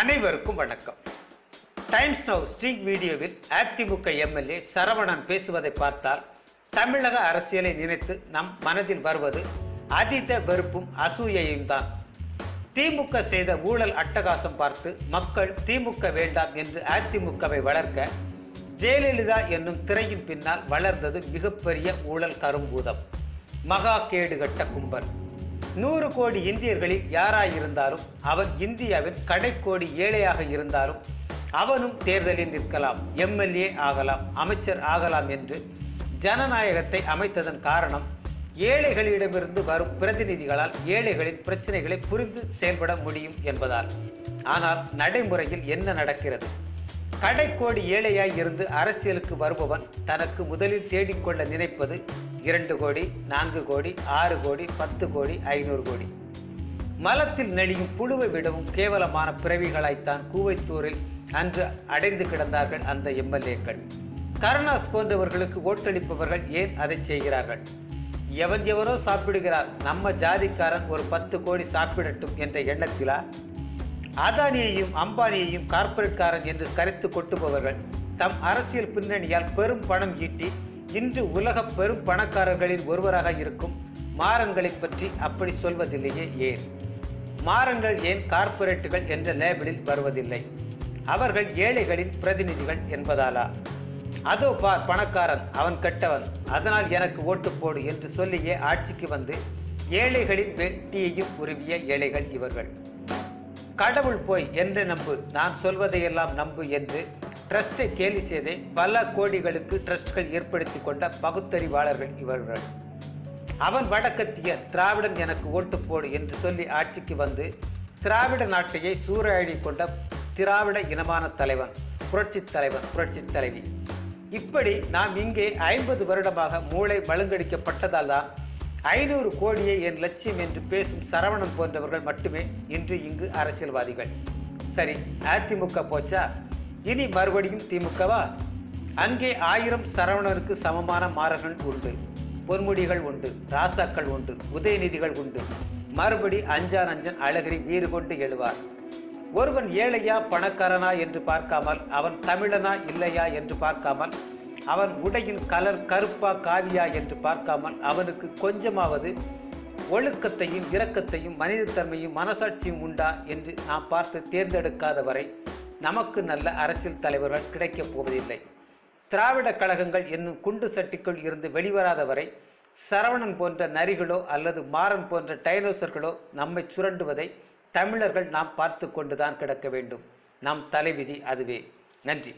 அனைவருக்கும் வணக்கம். Times now streak வீடியோவில் அதிமுக எம்எல்ஏ சரவணன் பேசுவதை பார்த்தால் தமிழக அரசியலை நினைத்து நம் மனதில் வருவது அதீத வெறுப்பும் அசூயையும் தான். திமுக செய்த ஊழல் அட்டகாசம் பார்த்து மக்கள் திமுக வேண்டாம் என்று அதிமுகவை வளர்க்க ஜெயலலிதா என்னும் திரையின் பின்னால் வளர்ந்தது மிகப்பெரிய ஊழல் கரும்பூதம். மகா கேடுகட்ட கும்பல். நூறு கோடி இந்தியர்களில் யாராயிருந்தாலும் அவன் இந்தியாவின் கடைக்கோடி ஏழையாக இருந்தாலும் அவனும் தேர்தலில் நிற்கலாம் எம்எல்ஏ ஆகலாம் அமைச்சர் ஆகலாம் என்று ஜனநாயகத்தை அமைத்ததன் காரணம் ஏழைகளிடமிருந்து வரும் பிரதிநிதிகளால் ஏழைகளின் பிரச்சனைகளை புரிந்து செயல்பட முடியும் என்பதால். ஆனால் நடைமுறையில் என்ன நடக்கிறது? கடைக்கோடி ஏழையாய் இருந்து அரசியலுக்கு வருபவன் தனக்கு முதலில் தேடிக்கொள்ள நினைப்பது இரண்டு கோடி நான்கு கோடி ஆறு கோடி பத்து கோடி ஐநூறு கோடி. மலத்தில் நெளியும் புழுவை விடவும் கேவலமான பிறவிகளாய்த்தான் கூவைத்தூரில் அன்று அடைந்து கிடந்தார்கள் அந்த எம்எல்ஏக்கள். கருணாஸ் போன்றவர்களுக்கு ஓட்டளிப்பவர்கள் ஏன் அதை செய்கிறார்கள்? எவன் எவனோ சாப்பிடுகிறார். நம்ம ஜாதிக்காரன் ஒரு பத்து கோடி சாப்பிடட்டும் என்ற எண்ணத்திலா? அதானியையும் அம்பானியையும் கார்ப்பரேட்காரன் என்று கரைத்து கொட்டுபவர்கள் தம் அரசியல் பின்னணியால் பெரும் பணம் ஈட்டி இன்று உலக பெரும் பணக்காரர்களில் ஒருவராக இருக்கும் மாறன்களை பற்றி அப்படி சொல்வதில்லையே ஏன்? மாறன்கள் ஏன் கார்ப்பரேட்டுகள் என்ற லேபிளில் வருவதில்லை? அவர்கள் ஏழைகளின் பிரதிநிதிகள் என்பதாலா? அதோ பார் பணக்காரன் அவன் கெட்டவன் அதனால் எனக்கு ஓட்டு போடு என்று சொல்லியே ஆட்சிக்கு வந்து ஏழைகளின் வெட்டியையும் உருவிய ஏழைகள் இவர்கள். கடவுள் போய் என்று நம்பு நான் சொல்வதையெல்லாம் நம்பு என்று ட்ரஸ்டை கேலி செய்தே பல கோடிகளுக்கு ட்ரஸ்ட்கள் ஏற்படுத்தி கொண்ட பகுத்தறிவாளர்கள் இவர்கள். அவன் வடக்கத்திய திராவிடன் எனக்கு ஓட்டு போடு என்று சொல்லி ஆட்சிக்கு வந்து திராவிட நாட்டையை சூறையாடி கொண்ட திராவிட இனமான தலைவன் புரட்சித் தலைவன் புரட்சித் தலைவி. இப்படி நாம் இங்கே ஐம்பது வருடமாக மூளை மழுங்கடிக்கப்பட்டதால் தான் ஐநூறு கோடியே என் லட்சியம் என்று பேசும் சரவணன் போன்றவர்கள் மட்டுமே இன்று இங்கு அரசியல்வாதிகள். சரி அதிமுக போச்சா? இனி மறுபடியும் திமுகவா? அங்கே ஆயிரம் சரவணருக்கு சமமான மாறர்கள் உண்டு. பொன்முடிகள் உண்டு ராசாக்கள் உண்டு உதயநிதிகள் உண்டு. மறுபடி அஞ்சான் அஞ்சன் அழகிரி வீறு கொண்டு எழுவார். ஒருவன் ஏழையா பணக்காரனா என்று பார்க்காமல் அவன் தமிழனா இல்லையா என்று பார்க்காமல் அவன் உடையின் கலர் கருப்பா காவியா என்று பார்க்காமல் அவனுக்கு கொஞ்சமாவது ஒழுக்கத்தையும் இரக்கத்தையும் மனிதத்தன்மையும் மனசாட்சியும் உண்டா என்று நாம் பார்த்து தேர்ந்தெடுக்காத வரை நமக்கு நல்ல அரசியல் தலைவர்கள் கிடைக்கப் போவதில்லை. திராவிட கழகங்கள் என்னும் குண்டு சட்டிக்குள் இருந்து வெளிவராத வரை சரவணன் போன்ற நரிகளோ அல்லது மாறன் போன்ற டைனோசர்களோ நம்மை சுரண்டுவதை தமிழர்கள் நாம் பார்த்து கொண்டுதான் கிடக்க வேண்டும். நம் தலைவிதி அதுவே. நன்றி.